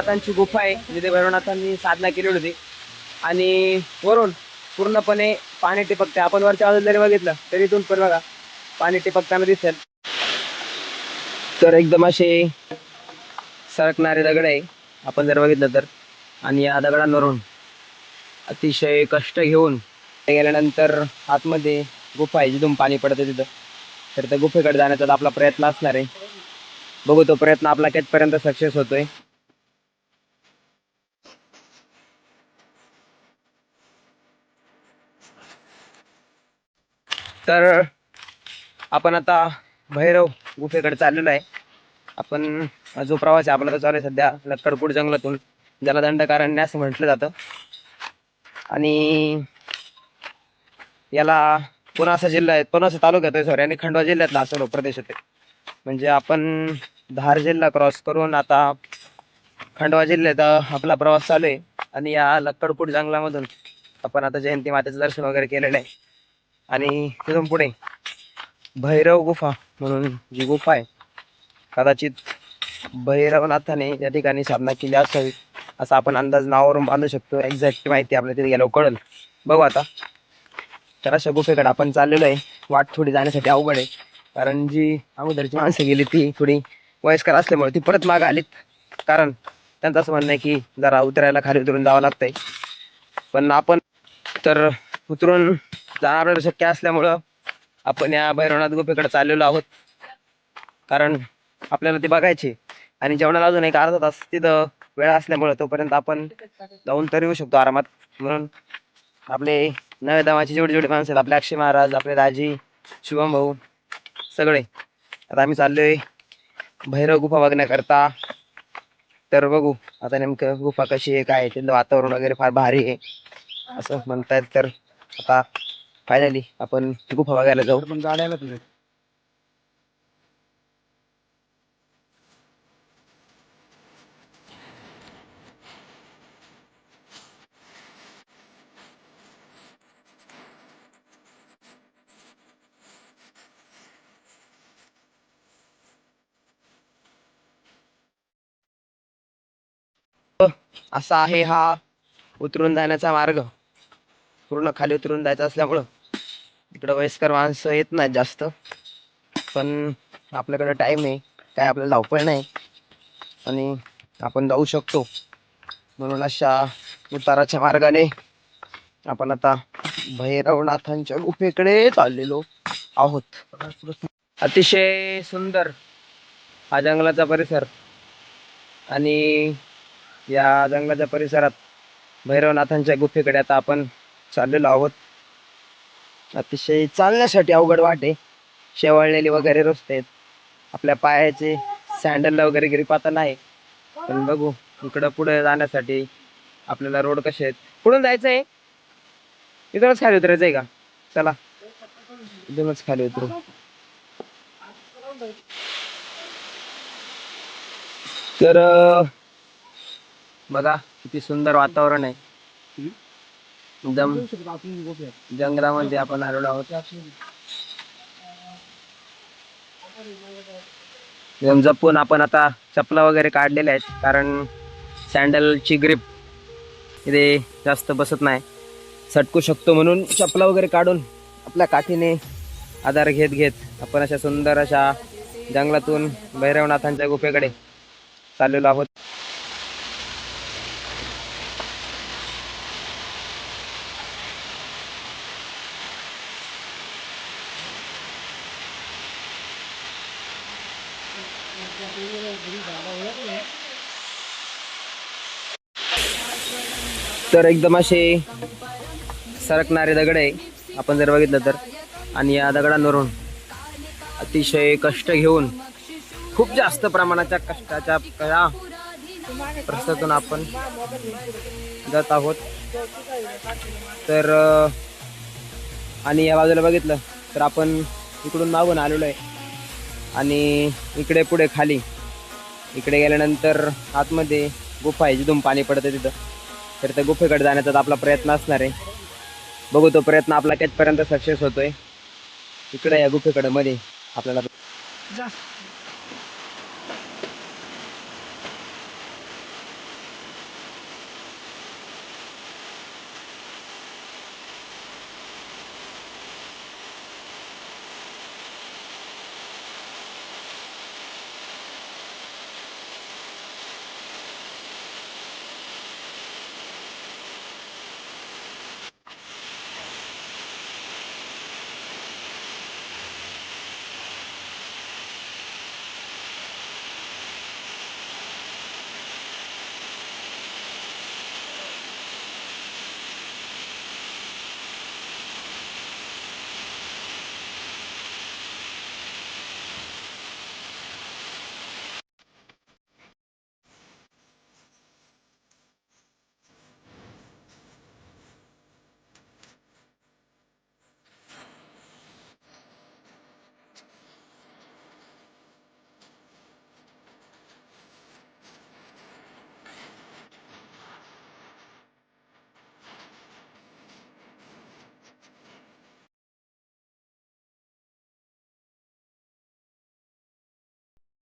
भैरवनाथांची गुफा आहे. जिथे भैरवनाथांनी साधना केली होती. आणि वरून पूर्णपणे पाणी टिपकते. आपण वरच्या बाजूला जरी बघितलं तरी इथून पण बघा पाणी टिपकताना दिसेल. तर एकदम असे सरकणारे दगड आहे. आपण जर बघितलं तर. आणि या दगडांवरून अतिशय कष्ट घेऊन ते गेल्यानंतर आतमध्ये गुफा आहे. जिथून पाणी पडतं तिथं. तर त्या गुफेकडे जाण्याचा आपला प्रयत्न असणार आहे. बघू तो प्रयत्न आपला कितपर्यंत सक्सेस होतोय. तर आपण आता भैरव गुफेकडे चाललेलो आहे. आपण जो प्रवास आहे आपला तर चालू आहे सध्या लक्कडपूड जंगलातून. ज्याला दंडकारण्य असं म्हटलं जातं. आणि याला पुनासा जिल्हा आहे पुणासा तालुक्यात आहे सॉरी आणि खंडवा जिल्ह्यातला असं हो, प्रदेश होते म्हणजे आपण धार जिल्हा क्रॉस करून आता खंडवा जिल्ह्यात आपला प्रवास चालू आहे. आणि या लक्कडपूड जंगलामधून आपण आता जयंती मातेचं दर्शन वगैरे केलेलं आहे. आणि तिथून पुढे. भैरव गुफा म्हणून जी गुफा आहे कदाचित भैरवनाथाने त्या ठिकाणी साधना केली असावी असा आपण अंदाज नावावरून बांधू शकतो. एक्झॅक्ट माहिती आपल्याला तिथे गेल्यावर कळेल. बघू आता. तर अशा गुफेकडे आपण चाललेलो आहे. वाट थोडी जाण्यासाठी अवघड आहे. कारण जी अगोदरची माणसं गेली ती थोडी वयस्कर असल्यामुळे ती परत माग आलीत. कारण त्यांचं असं म्हणणं आहे की जरा उतरायला खाली उतरून जावं लागतंय. पण आपण तर उतरून जाणं आपल्याला शक्य असल्यामुळं आपण या भैरवनाथ गुफेकडे चाललेलो आहोत. कारण आपल्याला ते बघायचे आणि जेवणाला अजून एक अर्धा तास तिथं वेळ असल्यामुळं तोपर्यंत आपण जाऊन तर येऊ शकतो आरामात. म्हणून आपले नव्या दामाचे जेवढे जेवढे माणसं आहेत आपले अक्षय महाराज आपले दाजी शुभम भाऊ सगळे. आता आम्ही चाललोय भैरव गुफा बघण्याकरता. तर बघू आता नेमकं गुफा कशी आहे काय तिथलं वातावरण वगैरे फार भारी आहे. असं म्हणतायत तर आता फायनली आपण गुफा बघायला जाऊ. पण गाड्याला तुझे असा आहे हा उतरून जाण्याचा मार्ग. पूर्ण खाली उतरून जायचं असल्यामुळं. इकडं वयस्कर माणसं येत नाहीत जास्त. पण आपल्याकडे टाइम आहे. काय आपल्याला धावपळ नाही. आणि आपण जाऊ शकतो. म्हणून अशा उताराच्या मार्गाने आपण आता भैरवनाथांच्या गुफेकडे चाललेलो आहोत. अतिशय सुंदर हा जंगलाचा परिसर. आणि या जंगलाच्या परिसरात भैरवनाथांच्या गुफेकडे आता आपण चाललेलो आहोत. अतिशय चालण्यासाठी अवघड वाटे आहे. शेवाळलेली वगैरे रस्ते आहेत आपल्या पायाचे सँडलला वगैरे ग्रीप आता नाही. पण बघू इकडं पुढे जाण्यासाठी आपल्याला रोड कसे आहेत. पुढून जायचं आहे इथूनच खाली उतरायचं आहे का? चला. इथूनच खाली उतरू. तर बघा किती सुंदर वातावरण आहे. एकदम जंगलामध्ये आपण आलेलो आहोत. एकदम जपून आपण आता चपला वगैरे काढलेल्या आहेत कारण सँडलची ग्रिप इथे जास्त बसत नाही. सटकू शकतो म्हणून चपला वगैरे काढून आपल्या काठीने आधार घेत घेत आपण अशा सुंदर अशा जंगलातून भैरवनाथांच्या गुफेकडे चाललेलो आहोत. तर एकदम असे सरकणारे दगड आहे. आपण जर बघितलं तर. आणि या दगडांवरून अतिशय कष्ट घेऊन खूप जास्त प्रमाणाच्या कष्टाच्या कळा प्रश्नातून आपण जात आहोत. तर आणि या बाजूला बघितलं तर आपण इकडून मागून आलेलो आहे. आणि इकडे पुढे खाली. इकडे गेल्यानंतर आतमध्ये गुफा आहे जिथून पाणी पडतं तिथं. तर त्या गुफेकडे जाण्याचा आपला प्रयत्न असणार आहे. बघू तो प्रयत्न आपला त्याचपर्यंत सक्सेस होतोय. इकडे या गुफेकडे मध्ये आपल्याला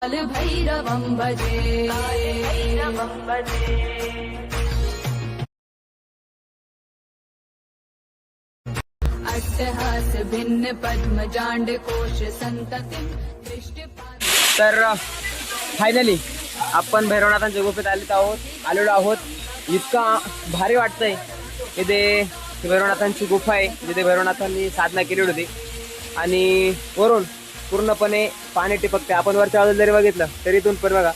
भैरवं भजे। अट्टहास भिन्न पद्म जांड कोश संततिं तर फायनली आपण भैरवनाथांच्या गुफेत आलेत आहोत आलेलो आहोत. इतका भारी वाटतंय इथे भैरवनाथांची गुफा आहे जिथे भैरवनाथांनी साधना केली होती. आणि वरून पूर्णपणे पाणी टिपकते. आपण वरच्या बाजूला जरी बघितलं तरी इथून पण बघा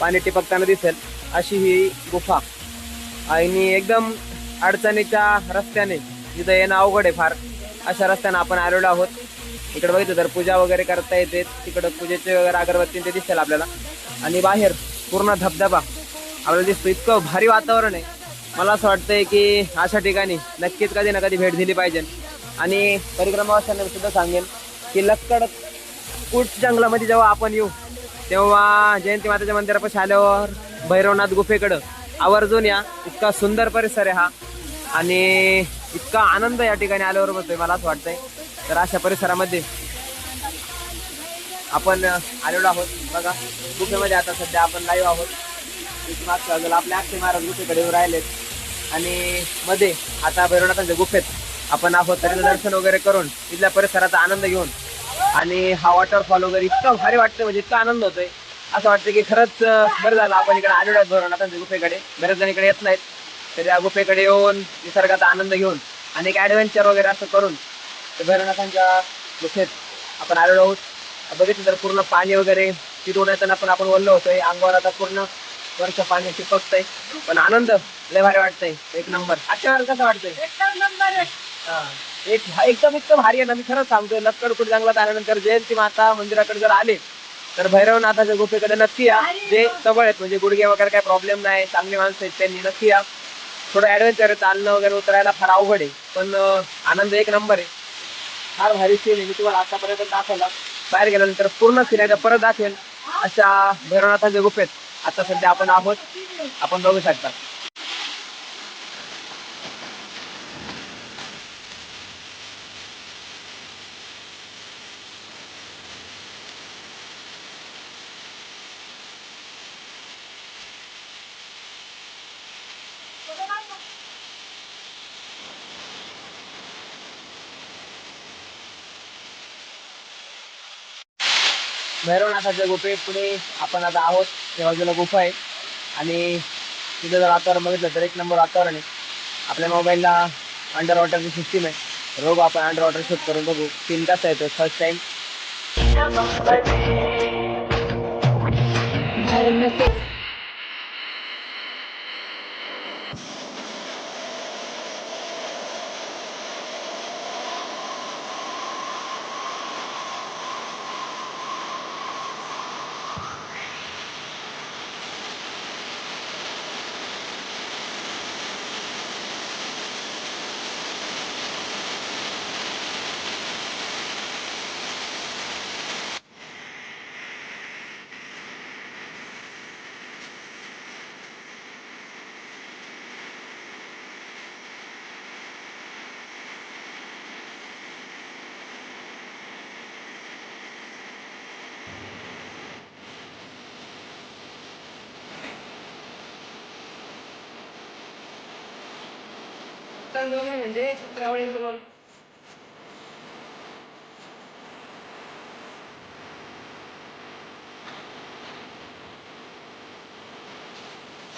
पाणी टिपकताना दिसेल. अशी ही गुफा. आणि एकदम अडचणीच्या रस्त्याने जिथं येणं अवघड आहे फार अशा रस्त्याने आपण आलेलो आहोत. इकडे बघितलं तर पूजा वगैरे करता येते. तिकडं पूजेचे वगैरे अगरबत्ती ते दिसेल आपल्याला. आणि बाहेर पूर्ण धबधबा. आपल्याला दिसतो इतकं भारी वातावरण आहे. मला असं वाटतंय की अशा ठिकाणी नक्कीच कधी ना कधी भेट दिली पाहिजे. आणि परिक्रमावासांना सुद्धा सांगेन की लक्कड कुट जंगलामध्ये जेव्हा आपण येऊ तेव्हा जयंती माताच्या मंदिरापाशी आल्यावर भैरवनाथ गुफेकडं आवर्जून या. इतका सुंदर परिसर आहे हा. आणि इतका आनंद या ठिकाणी आल्यावर बसतोय मला असं वाटतंय. तर अशा परिसरामध्ये आपण आलेलो आहोत. बघा गुफेमध्ये आता सध्या आपण लाईव्ह आहोत. मागच्या बाजूला आपले अक्षय महाराज गुफेकडे येऊन राहिलेत. आणि मध्ये आता भैरवनाथांच्या गुफेत आपण आहोत. तरी दर्शन वगैरे करून तिथल्या परिसराचा आनंद घेऊन आणि हा वॉटरफॉल वगैरे इतकं भारी वाटतं म्हणजे इतका आनंद होतोय. असं वाटतं की खरंच बरं झालं आपण इकडे आलेलो आहेत भैरवनाथांच्या गुफेकडे बरेच जण इकडे येत नाहीत. तर या गुफेकडे येऊन निसर्गाचा आनंद घेऊन आणि एक ऍडव्हेंचर वगैरे असं करून भैरवनाथांच्या गुफेत आपण आलेलो आहोत. बघितलं तर पूर्ण पाणी वगैरे तिथून येताना पण आपण वल्ल होतोय अंगावर आता पूर्ण वर्ष पाणी चिपकतंय. पण आनंद लय भारी वाटतंय. एक नंबर. वेळेला कसं वाटतंय? हा. एक एकदम एकदम भारी आहे ना मी खरंच सांगतोय. लक्कडकुट जंगलात आल्यानंतर जयंती माता मंदिराकडे जर आले तर भैरवनाथाच्या गुफेकडे नक्की या. जे जवळ आहेत म्हणजे गुडघे वगैरे काही प्रॉब्लेम नाही चांगली माणसं आहेत त्यांनी नक्की या. थोडं ऍडव्हेंचर आहे चालणं वगैरे उतरायला फार अवघड आहे पण आनंद एक नंबर आहे. फार भारी सीन आहे मी तुम्हाला आतापर्यंत दाखवला. बाहेर गेल्यानंतर पूर्ण फिरायला परत दाखवेल अशा भैरवनाथाच्या गुफेत. आता सध्या आपण आहोत. आपण बघू शकता. भैरवनाथाच्या गुफे पुढे आपण आता आहोत. त्या बाजूला गुफा आहे. आणि तिथं जर वातावरण बघितलं तर एक नंबर वातावरण आहे. आपल्या मोबाईलला अंडर वॉटरची सिस्टीम आहे. रोग आपण अंडर वॉटर शूट करून बघू. तीन कसा येतो फर्स्ट टाइम म्हणजे